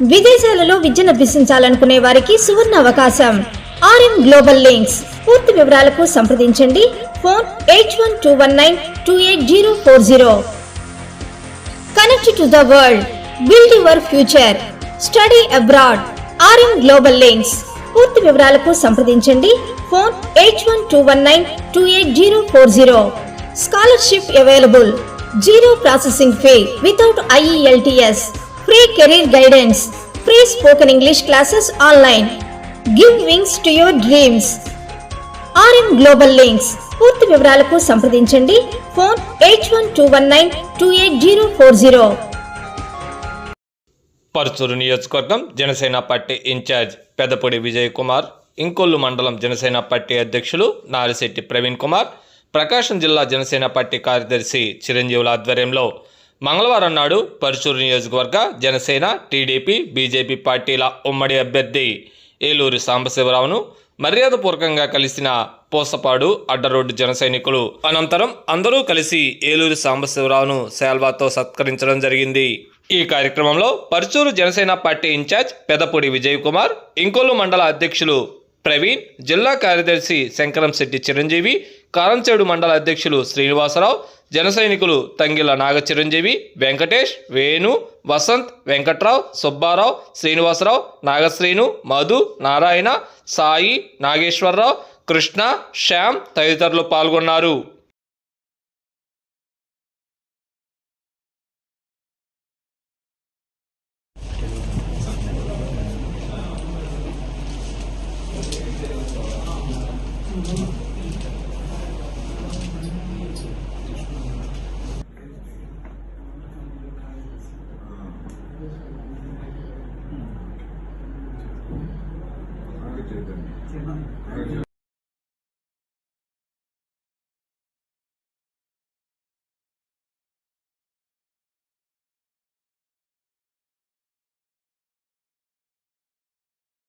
విదేశాలలో విద్యను అభ్యసించాలనుకునే వారికి సువర్ణ అవకాశం. RM global links. పూర్తి వివరాలకు సంప్రదించండి. Phone eight one two one nine two eight zero four zero connect to the world build your future study abroad RM global links. పూర్తి వివరాలకు సంప్రదించండి. Phone eight one two one nine two eight zero four zero scholarship available zero processing fee without IELTS free career guidance free spoken English classes online give wings to your dreams RM global links పూర్తి వివరాలకు సంప్రదించండి. Phone eight one two one nine two eight zero four zero Paruchuru నియోజకవర్గం Janasena party incharge Pedapudi Vijay Kumar Inkollu మండలం Janasena party అధ్యక్షులు నారిశెట్టి ప్రవీణ్ కుమార్ ప్రకాశం జిల్లా Janasena party కార్యదర్శి చిరంజీవుల ఆధ్వర్యంలో మంగళవారం నాడు పరుచూరు నియోజకవర్గ జనసేన టీడీపీ బీజేపీ పార్టీల ఉమ్మడి అభ్యర్థి ఏలూరి సాంబశివరావును మర్యాదపూర్వకంగా కలిసిన పోసపాడు అడ్డరోడ్డు జన సైనికులు. అనంతరం అందరూ కలిసి ఏలూరి సాంబశివరావును శాల్వాతో సత్కరించడం జరిగింది. ఈ కార్యక్రమంలో పరుచూరు జనసేన పార్టీ ఇన్ఛార్జ్ పెదపూడి విజయ్ కుమార్ ఇంకొల్లు మండల అధ్యక్షులు ప్రవీణ్ జిల్లా కార్యదర్శి శంకరంశెట్టి చిరంజీవి కారంచేడు మండల అధ్యక్షులు శ్రీనివాసరావు జన సైనికులు తంగిల నాగచిరంజీవి వెంకటేష్ వేణు వసంత్ వెంకట్రావు సుబ్బారావు శ్రీనివాసరావు నాగశ్రీను మధు నారాయణ సాయి నాగేశ్వరరావు కృష్ణ శ్యామ్ తదితరులు పాల్గొన్నారు Thank you. 对。接还